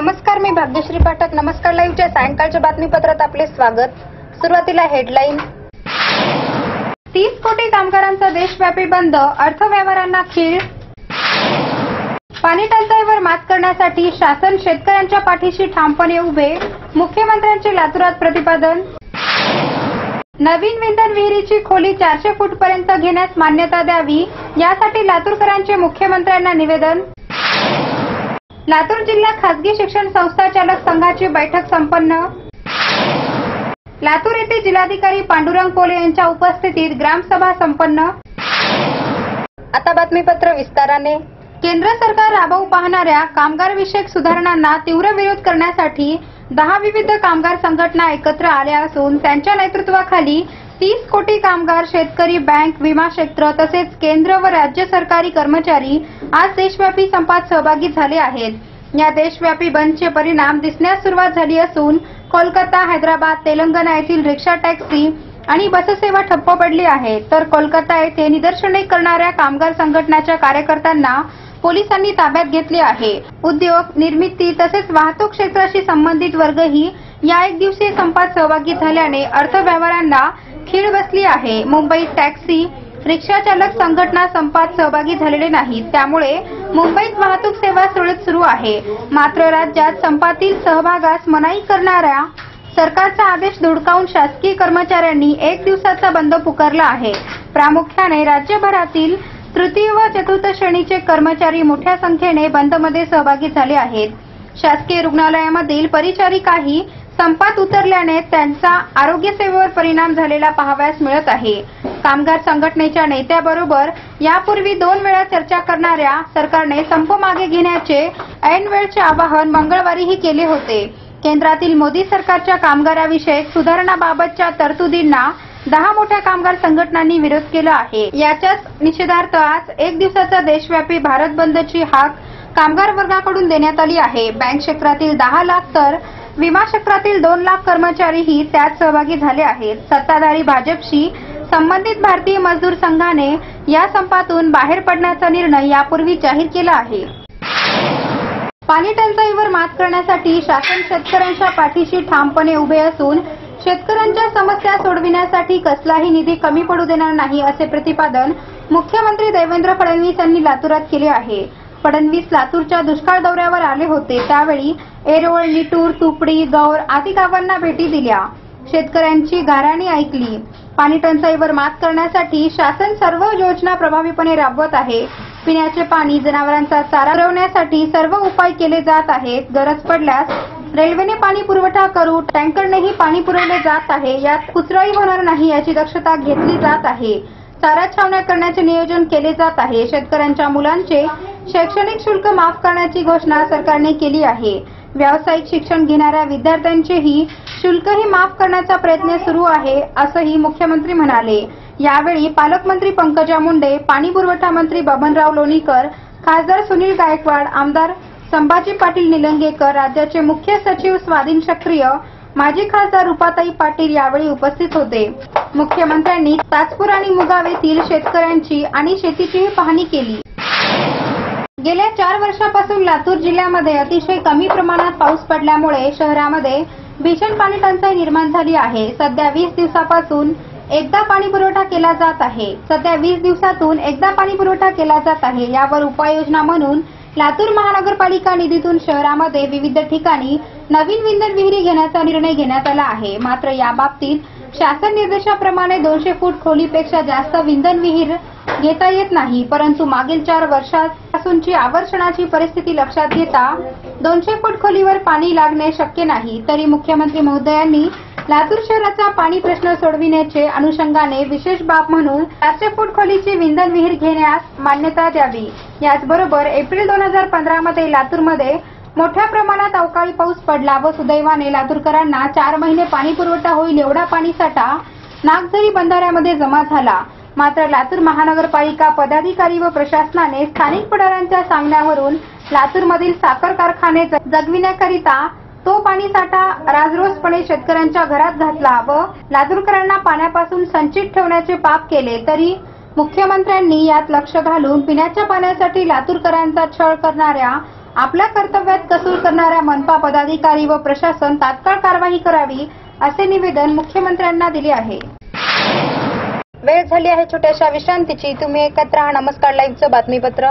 नमस्कार मी भाग्यश्री पाठक. नमस्कार लाईव्हच्या सायंकाळच्या बातमीपत्रात आपले स्वागत. सुरुवातीला हेडलाईन. तीस कोटी कामगारांचा देशव्यापी बंद अर्थव्यवहारांना खीळ. पाणी टंचाईवर मात करण्यासाठी शासन शेतकऱ्यांच्या पाठीशी ठामपणे उभे मुख्यमंत्र्यांचे लातूरात प्रतिपादन. नवीन विंधन विहिरीची खोली चारशे फूटपर्यंत घेण्यास मान्यता द्यावी यासाठी लातूरकरांचे मुख्यमंत्र्यांना निवेदन. लातूर जिल्हा खासगी शिक्षण संस्था चालक संघाची बैठक संपन्न. लातूर येथे जिल्हाधिकारी पांडुरंग कोले यांच्या उपस्थितीत ग्रामसभा संपन्न. आता बातमीपत्र विस्ताराने. केंद्र सरकार राबवू पाहणाऱ्या कामगार विषयक सुधारणांना तीव्र विरोध करण्यासाठी दहा विविध कामगार संघटना एकत्र आल्या असून त्यांच्या नेतृत्वाखाली तीस कोटी कामगार शेतकरी बँक विमा क्षेत्र तसेच केंद्र व राज्य सरकारी कर्मचारी आज देशव्यापी संपात सहभागी झाले आहेत. या देशव्यापी बंदचे परिणाम दिसण्यास सुरुवात झाली असून कोलकाता हैदराबाद तेलंगणा येथील रिक्षा टॅक्सी आणि बससेवा ठप्प पडली आहे. तर कोलकाता येथे निदर्शने करणाऱ्या कामगार संघटनाच्या कार्यकर्त्यांना पोलिसांनी ताब्यात घेतले आहे. उद्योग निर्मिती तसेच वाहतूक क्षेत्राशी संबंधित वर्गही या एक दिवसीय संपात सहभागी झाल्याने अर्थव्यवहारांना खीळ बसली आहे. मुंबईत टॅक्सी रिक्षा चालक संघटना संपात सहभागी झालेले नाहीत. त्यामुळे मुंबईत वाहतूक सेवा सुरळीत सुरू आहे. मात्र राज्यात संपातील सहभागास मनाई करणाऱ्या सरकारचा आदेश धुडकावून शासकीय कर्मचाऱ्यांनी एक दिवसाचा बंद पुकारला आहे. प्रामुख्याने राज्यभरातील तृतीय व चतुर्थ श्रेणीचे कर्मचारी मोठ्या संख्येने बंदमध्ये सहभागी झाले आहेत. शासकीय रुग्णालयामधील परिचारिकाही संपात उतरल्याने त्यांचा आरोग्य सेवेवर परिणाम झालेला पाहावयास मिळत आहे. कामगार संघटनेच्या नेत्याबरोबर यापूर्वी दोन वेळा चर्चा करणाऱ्या सरकारने संप मागे घेण्याचे ऐन वेळचे आवाहन मंगळवारीही केले होते. केंद्रातील मोदी सरकारच्या कामगाराविषयक सुधारणाबाबतच्या तरतुदींना दहा मोठ्या कामगार संघटनांनी विरोध केला आहे. याच्याच निषेधार्थ आज एक दिवसाचा देशव्यापी भारत बंदची हाक कामगार वर्गाकडून देण्यात आली आहे. बँक क्षेत्रातील दहा लाख तर विमा क्षेत्रातील दोन लाख कर्मचारीही त्यात सहभागी झाले आहेत. सत्ताधारी भाजपशी संबंधित भारतीय मजदूर संघाने या संपातून बाहेर पडण्याचा निर्णय यापूर्वी जाहीर केला आहे. पाणी टंचाईवर मात करण्यासाठी शासन शेतकऱ्यांच्या पाठीशी ठामपणे उभे असून शेतकऱ्यांच्या समस्या सोडविण्यासाठी कसलाही निधी कमी पडू देणार नाही असे प्रतिपादन मुख्यमंत्री देवेंद्र फडणवीस यांनी लातूरात केले आहे. फडणवीस लातूरच्या दुष्काळ दौऱ्यावर आले होते. त्यावेळी एरोळ निटूर तुपडी गौर आदी गावांना भेटी दिल्या. शेतकऱ्यांची गाराणी ऐकली. पाणी टंचाईवर मात करण्यासाठी शासन सर्व योजना प्रभावीपणे राबवत आहे. पिण्याचे पाणी जनावरांचा चारा पुरवण्यासाठी सर्व उपाय केले जात आहेत. गरज पडल्यास रेल्वेने पाणी पुरवठा करू टँकरनेही पाणी पुरवले जात आहे. यात कुचराई होणार नाही याची दक्षता घेतली जात आहे. चारा छावण्या करण्याचे नियोजन केले जात आहे. शेतकऱ्यांच्या मुलांचे शैक्षणिक शुल्क माफ करण्याची घोषणा सरकारने केली आहे. व्यावसायिक शिक्षण घेणाऱ्या विद्यार्थ्यांचेही शुल्कही माफ करण्याचा प्रयत्न सुरू आहे असंही मुख्यमंत्री म्हणाले. यावेळी पालकमंत्री पंकजा मुंडे पाणी पुरवठा मंत्री बबनराव लोणीकर खासदार सुनील गायकवाड आमदार संभाजी पाटील निलंगेकर राज्याचे मुख्य सचिव स्वाधीन क्षत्रिय माजी खासदार रुपाताई पाटील यावेळी उपस्थित होते. मुख्यमंत्र्यांनी ताजपूर आणि मुगाव येथील शेतकऱ्यांची आणि शेतीचीही पाहणी केली. गेल्या चार वर्षापासून लातूर जिल्ह्यामध्ये अतिशय कमी प्रमाणात पाऊस पडल्यामुळे शहरामध्ये भीषण पाणी टंचाई निर्माण झाली आहे. सध्या वीस दिवसापासून एकदा पाणी पुरवठा केला जात आहे. सध्या वीस दिवसातून एकदा पाणी पुरवठा केला जात आहे. यावर उपाययोजना म्हणून लातूर महानगरपालिका निधीतून शहरामध्ये विविध ठिकाणी नवीन विंधन विहिरी घेण्याचा निर्णय घेण्यात आला आहे. मात्र याबाबतीत शासन निर्देशाप्रमाणे दोनशे फूट खोलीपेक्षा जास्त विंधन विहीर घेता येत नाही. परंतु मागील चार वर्षापासूनची आवर्षणाची परिस्थिती लक्षात घेता दोनशे फूट खोलीवर पाणी लागणे शक्य नाही. तरी मुख्यमंत्री महोदयांनी लातूर शहराचा पाणी प्रश्न सोडविण्याचे अनुषंगाने विशेष बाब म्हणून चारशे फूट खोलीची विंधन विहीर घेण्यास मान्यता द्यावी. याचबरोबर एप्रिल दोन हजार पंधरा मध्ये लातूरमध्ये मोठ्या प्रमाणात अवकाळी पाऊस पडला व सुदैवाने लातूरकरांना चार महिने पाणी पुरवठा होईल एवढा पाणी साठा नागझरी बंधाऱ्यामध्ये जमा झाला. मात्र लातूर महानगरपालिका पदाधिकारी व प्रशासनाने स्थानिक पुढाऱ्यांच्या सांगण्यावरून लातूरमधील साखर कारखाने जगविण्याकरिता तो पाणीसाठा राजरोसपणे शेतकऱ्यांच्या घरात घातला व लातूरकरांना पाण्यापासून संचित ठेवण्याचे पाप केले तरी मुख्यमंत्र्यांनी यात लक्ष घालून पिण्याच्या पाण्यासाठी लातूरकरांचा छळ करणाऱ्या आपल्या कर्तव्यात कसूर करणाऱ्या मनपा पदाधिकारी व प्रशासन तात्काळ कारवाई करावी असे निवेदन मुख्यमंत्र्यांना दिले आहे. वेळ झाली आहे छोट्याशा विश्रांतीची. तुम्ही एकत्र नमस्कार. लाईव्हचं बातमीपत्र.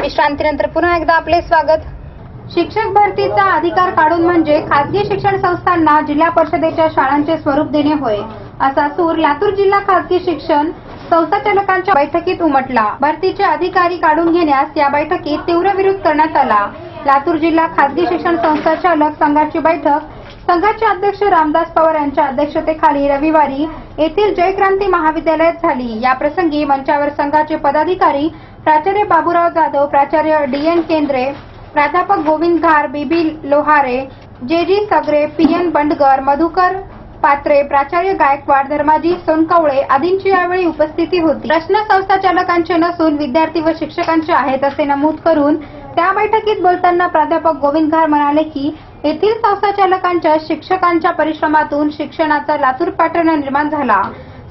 विश्रांतीनंतर पुन्हा एकदा आपले स्वागत. शिक्षक भरतीचा अधिकार काढून म्हणजे खासगी शिक्षण संस्थांना जिल्हा परिषदेच्या शाळांचे स्वरूप देणे होय असा सूर लातूर जिल्हा खासगी शिक्षण संस्थाचालकांच्या बैठकीत उमटला. भरतीचे अधिकारी काढून घेण्यास या बैठकीत तीव्र विरोध करण्यात आला. लातूर जिल्हा खासगी शिक्षण संस्थाचालक संघाची बैठक संघाचे अध्यक्ष रामदास पवार यांच्या अध्यक्षतेखाली रविवारी येथील जयक्रांती महाविद्यालयात झाली. या प्रसंगी मंचावर संघाचे पदाधिकारी प्राचार्य बाबूराव जाधव प्राचार्य डी एन केंद्रे प्राध्यापक गोविंद घार बीबी लोहारे जे जी सगरे पी एन बंडगर मधुकर पात्रे प्राचार्य गायकवाड धर्माजी सोनकवळे आदींची यावेळी उपस्थिती होती. प्रश्न संस्थाचालकांचे नसून विद्यार्थी व शिक्षकांचे आहेत असे नमूद करून त्या बैठकीत बोलताना प्राध्यापक गोविंद घार म्हणाले की येथील संस्थाचालकांच्या शिक्षकांच्या परिश्रमातून शिक्षणाचा लातूर पॅटर्न निर्माण झाला.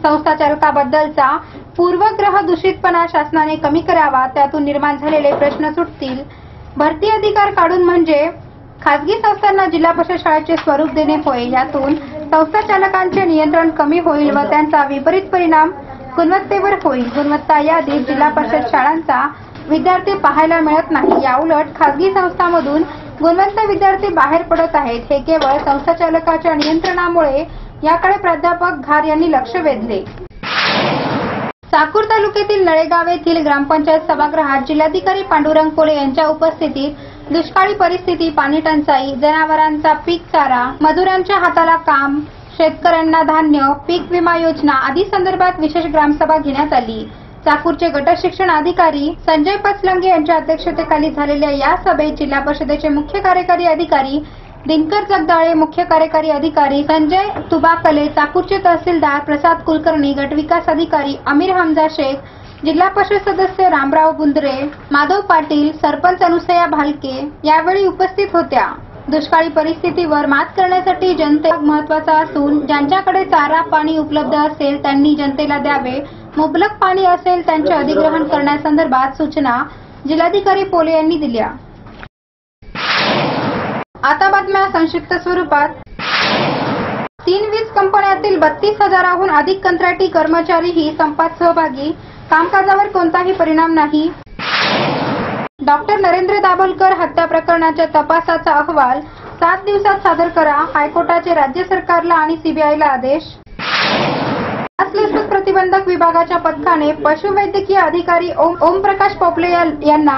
संस्थाचालकाबद्दलचा पूर्वग्रह दूषितपणा शासनाने कमी करावा त्यातून निर्माण झालेले प्रश्न सुटतील. भरती अधिकार काढून म्हणजे खासगी संस्थांना जिल्हा परिषद शाळेचे स्वरूप देणे होय यातून संस्थाचालकांचे नियंत्रण कमी होईल व त्यांचा विपरीत परिणाम गुणवत्तेवर होईल. गुणवत्ता यादीत जिल्हा परिषद शाळांचा विद्यार्थी पाहायला मिळत नाही. याउलट खासगी संस्थांमधून गुणवंत विद्यार्थी बाहेर पडत आहेत. हे केवळ संस्थाचालकाच्या नियंत्रणामुळे याकडे प्राध्यापक घार यांनी लक्ष वेधले. साकूर तालुक्यातील नळेगाव येथील ग्रामपंचायत सभागृहात जिल्हाधिकारी पांडुरंग कोले यांच्या उपस्थितीत दुष्काळी परिस्थिती पाणी टंचाई जनावरांचा पीक चारा मजुरांच्या हाताला काम शेतकऱ्यांना धान्य पीक विमा योजना आदी संदर्भात विशेष ग्रामसभा घेण्यात आली. चाकूरचे गट शिक्षण अधिकारी संजय पचलंगे यांच्या अध्यक्षतेखाली झालेल्या या सभेत जिल्हा परिषदेचे मुख्य कार्यकारी अधिकारी दिनकर जगदाळे मुख्य कार्यकारी अधिकारी संजय तुबाकले चाकूरचे तहसीलदार प्रसाद कुलकर्णी गटविकास अधिकारी अमीर हमजा शेख जिल्हा परिषद सदस्य रामराव बुंद्रे माधव पाटील सरपंच अनुसया भालके यावेळी उपस्थित होत्या. दुष्काळी परिस्थितीवर मात करण्यासाठी जनते महत्त्वाचा असून ज्यांच्याकडे चारा पाणी उपलब्ध असेल त्यांनी जनतेला द्यावे. मुबलक पाणी असेल त्यांचे अधिग्रहण करण्यासंदर्भात सूचना जिल्हाधिकारी पोले यांनी दिल्या. आता बातम्या संक्षिप्त स्वरूपात. तीन वीज कंपन्यातील बत्तीस हजाराहून अधिक कंत्राटी कर्मचारीही संपात सहभागी. कामकाजावर कोणताही परिणाम नाही. डॉक्टर नरेंद्र दाभोलकर हत्या प्रकरणाच्या तपासाचा अहवाल सात दिवसात सादर करा. हायकोर्टाचे राज्य सरकारला आणि सीबीआयला आदेश. लाचलुचपत प्रतिबंधक विभागाच्या पथकाने पशुवैद्यकीय अधिकारी ओम ओमप्रकाश पोपले यांना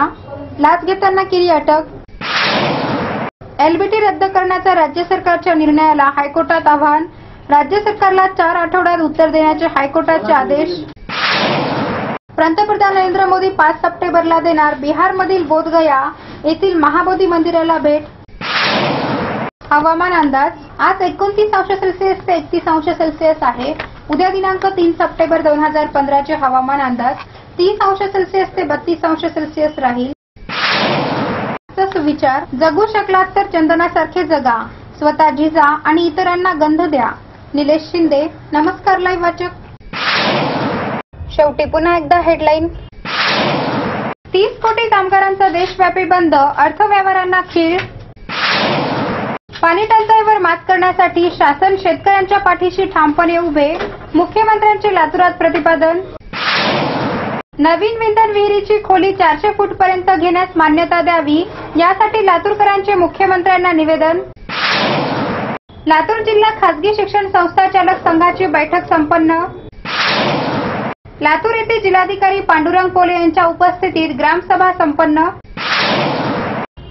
लाच घेताना केली अटक. एलबीटी रद्द करण्याचा राज्य सरकारच्या निर्णयाला हायकोर्टात आव्हान. राज्य सरकारला चार आठवड्यात उत्तर देण्याचे हायकोर्टाचे आदेश. पंतप्रधान नरेंद्र मोदी पाच सप्टेंबरला देणार बिहारमधील बोधगया येथील महाबोधी मंदिराला भेट. हवामान अंदाज आज एकोणतीस अंश सेल्सिअस ते एकतीस अंश सेल्सिअस आहे. उद्या दिनांक तीन सप्टेंबर दोन हजार पंधराचे हवामान अंदाज तीस अंश सेल्सिअस ते बत्तीस अंश सेल्सिअस राहील. विचार जगू शकलात तर चंदनासारखे जगा स्वतः जिजा आणि इतरांना गंध द्या. निलेश शिंदे नमस्कार लाईव्ह वाचक. शेवटी पुन्हा एकदा हेडलाईन तीस कोटी कामगारांचा देशव्यापी बंद अर्थव्यवहारांना खीळ. पाणी टंचाईवर मात करण्यासाठी शासन शेतकऱ्यांच्या पाठीशी ठामपणे उभे. मुख्यमंत्र्यांचे लातूरात प्रतिपादन. नवीन विंधन विहिरीची खोली चारशे फूट पर्यंत घेण्यास मान्यता द्यावी. यासाठी लातूरकरांचे मुख्यमंत्र्यांना निवेदन. लातूर जिल्हा खासगी शिक्षण संस्था चालक संघाची बैठक संपन्न. लातूर येथे जिल्हाधिकारी पांडुरंग पोले यांच्या उपस्थितीत ग्रामसभा संपन्न.